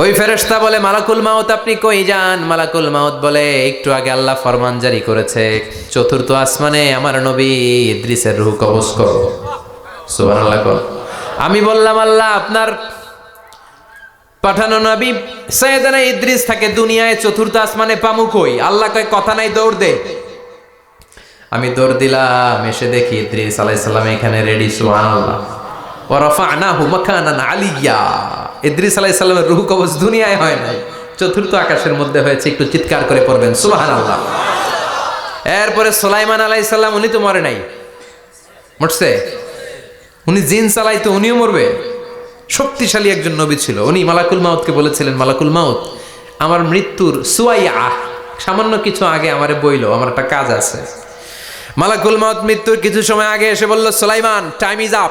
ওই ফেরেশতা বলে, মালাকুল মাউত আপনি কই যান? মালাকুল মাউত বলে, একটু আগে আল্লাহ ফরমান জারি করেছে। চতুর্থ আসমানে আমার নবী ইদ্রিসের রুহ কবজ করো। আমি বললাম, আল্লাহ, আপনার পাঠানো নবী সৈয়দানা ইদ্রিস থাকে দুনিয়ায় চতুর্থ আসমানে পামু কই? আল্লাহ কয়, কথা নাই, দৌড় দে। আমি দৌড় দিলাম, এসে দেখি ইদ্রিস আলাইহিস সালাম এখানে রেডি সুবহানাল্লাহ। ওয়া রাফা'নাহু মাকানান আলিয়া। ইদ্রিস সালামের রূহ কবজ দুনিয়ায় হয় নাই। চতুর্থ আকাশের মধ্যে হয়েছে, একটু চিৎকার করে পড়বেন, সুবহানাল্লাহ। এরপরে সুলাইমান আলাইহিস সালাম, উনি তো মরে নাই। মরছে? উনি জিন চালাইতো উনিও মরবে। শক্তিশালী একজন নবী ছিল। উনি মালাকুল মাউতকে বলেছিলেন, মালাকুল মাউত, আমার মৃত্যুর সুয়াইয়া, সামান্য কিছু আগে আমারে বইল, আমার একটা কাজ আছে। মালাকুল মাউত মৃত্যুর কিছু সময় আগে এসে বলল, সোলাইমান টাইম ইজ আপ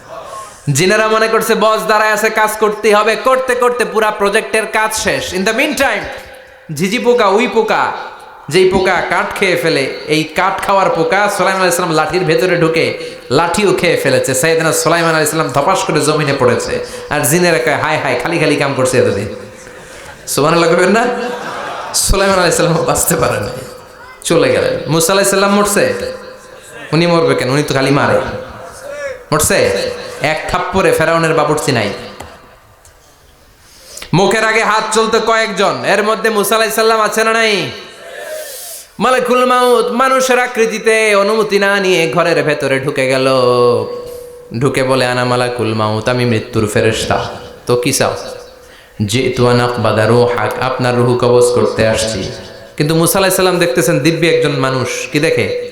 জিনেরা মনে করছে, বস, দাঁড়ায় আছে, কাজ করতে হবে। করতে করতে পুরা প্রজেক্টের কাজ শেষ। ইন দ্য মিন টাইম ঝিঝি পোকা, উই পোকা, যেই পোকা কাঠ খেয়ে ফেলে, এই কাঠ খাওয়ার পোকা সোলাইমান আলাইসলাম লাঠির ভেতরে ঢুকে লাঠিও খেয়ে ফেলেছে। সাইদিনা সোলাইমান আলাইসলাম ধপাস করে জমিনে পড়েছে। আর জিনেরা কয়, হায় হায়, খালি খালি কাম করছে এতদিন। সোমান লাগবেন না? সোলাইমান আলাইসাল্লাম বাঁচতে পারে না চলে গেলেন। মুসা আলাইসাল্লাম মরছে? উনি মরবে কেন? উনি তো খালি মারে। মরছে? এক থাপ্পরে ফেরাউনের বাবুর্চি নাই। মুখের আগে হাত চলতো কয়েকজন, এর মধ্যে মুসা আলাইসাল্লাম আছে না নাই? মাউত মানুষের আকৃতিতে অনুমতি না নিয়ে ঘরের ভেতরে ঢুকে গেল। ঢুকে বলে, আনা মালাকুল মাউত, আমি মৃত্যুর ফেরেশতা। তো কি চাও? যে তুয়ানাক হাক আপনার রুহু কবজ করতে আসছি। কিন্তু মুসা আলাইসাল্লাম দেখতেছেন দিব্যি একজন মানুষ। কি দেখে?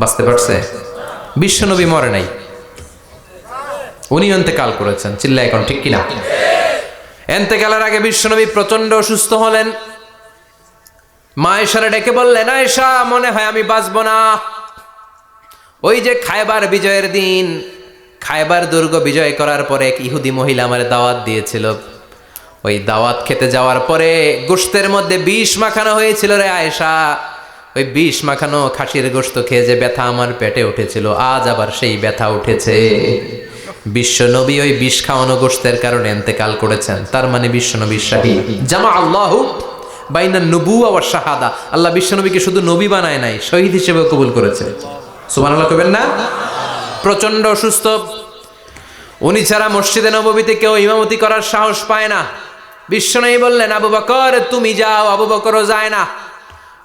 বাঁচতে পারছে? বিশ্বনবী মরে নাই। উনি অন্তেকাল করেছেন চিল্লা এখন ঠিক কিনা? এন্তেকালের আগে বিশ্বনবী প্রচণ্ড অসুস্থ হলেন। মা এসারে ডেকে বললেন, আয়েশা, মনে হয় আমি বাঁচবো না। ওই যে খায়বার বিজয়ের দিন খায়বার দুর্গ বিজয় করার পরে এক ইহুদি মহিলা আমার দাওয়াত দিয়েছিল। ওই দাওয়াত খেতে যাওয়ার পরে গোস্তের মধ্যে বিষ মাখানো হয়েছিল রে আয়েশা। ওই বিষ মাখানো খাসির গোস্ত খেয়ে যে ব্যথা আমার পেটে উঠেছিল, আজ আবার সেই ব্যথা উঠেছে। বিশ্বনবী ওই বিষ খাওয়ানো গোস্তের কারণে এন্তেকাল করেছেন। তার মানে বিশ্বনবী শাহী। জামা আল্লাহ বাইনা নবু আবার শাহাদা। আল্লাহ বিশ্বনবীকে শুধু নবী বানায় নাই, শহীদ হিসেবে কবুল করেছে। সুমান আল্লাহ কবেন না? প্রচণ্ড অসুস্থ। উনি ছাড়া মসজিদে নবীতে কেউ ইমামতি করার সাহস পায় না। বিশ্বনয়ী বললেন, আবু বকর, তুমি যাও, আবু বকরও যায় না।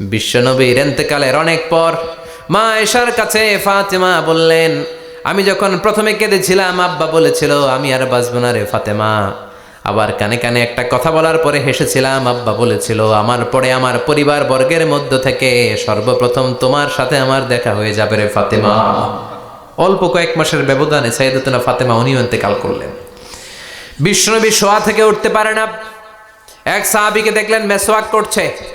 বিশ্বনবীর এন্তেকালের অনেক পর মা এশার কাছে ফাতেমা বললেন, আমি যখন প্রথমে কেঁদেছিলাম, আব্বা বলেছিল, আমি আর বাঁচব না রে ফাতেমা। আবার কানে কানে একটা কথা বলার পরে হেসেছিলাম, আব্বা বলেছিল, আমার পরে আমার পরিবার বর্গের মধ্য থেকে সর্বপ্রথম তোমার সাথে আমার দেখা হয়ে যাবে রে ফাতেমা। অল্প কয়েক মাসের ব্যবধানে সাইদুদ্দিনা ফাতেমা উনিও ইন্তেকাল করলেন। বিষ্ণুনবী শোয়া থেকে উঠতে পারে না। এক সাহাবিকে দেখলেন মেসোয়াক করছে।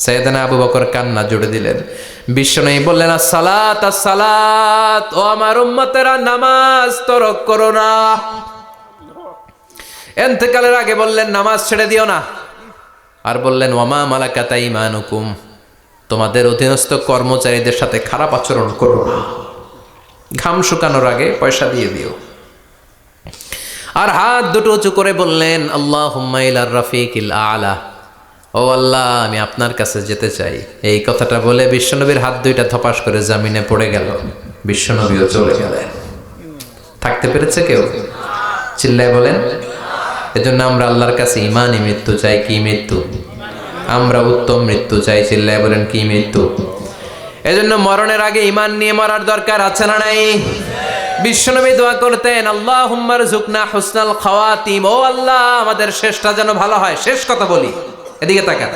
সৈয়দানা আবু বকর কান্না জুড়ে দিলেন। বিশ্বনবী বললেন, সালাত সালাত, ও আমার উম্মতেরা, নামাজ তরক করো না। এন্তেকালের আগে বললেন, নামাজ ছেড়ে দিও না। আর বললেন ওমা মালাকাতা ইমানুকুম তোমাদের অধীনস্থ কর্মচারীদের সাথে খারাপ আচরণ করো না। ঘাম শুকানোর আগে পয়সা দিয়ে দিও। আর হাত দুটো উঁচু করে বললেন আল্লাহ হুম্মাইল রফিক ইল আলা। ও আল্লাহ, আমি আপনার কাছে যেতে চাই। এই কথাটা বলে বিশ্বনবীর হাত দুইটা ধপাস করে জামিনে পড়ে গেল। বিশ্বনবীও চলে গেলেন। থাকতে পেরেছে কেউ? চিল্লায় বলেন, এজন্য আমরা আল্লাহর কাছে ইমানই মৃত্যু চাই, কি মৃত্যু? আমরা উত্তম মৃত্যু চাই, চিল্লায় বলেন, কি মৃত্যু? এজন্য মরণের আগে ইমান নিয়ে মরার দরকার আছে না নাই? বিশ্বনবী দোয়া করতেন আল্লাহ হুম্মার ঝুকনা হুসনাল খাওয়াতিম। ও আল্লাহ, আমাদের শেষটা যেন ভালো হয়। শেষ কথা বলি। এদিকে তাকান।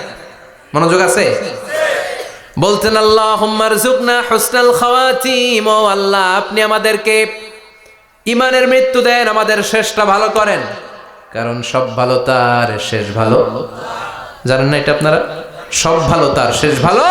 মনোযোগ আছে? বলতেন আল্লাহ হোসনাল আল্লাহ, আপনি আমাদেরকে ইমানের মৃত্যু দেন, আমাদের শেষটা ভালো করেন। কারণ সব ভালো তার শেষ ভালো। জানেন না এটা আপনারা? সব ভালো তার শেষ ভালো।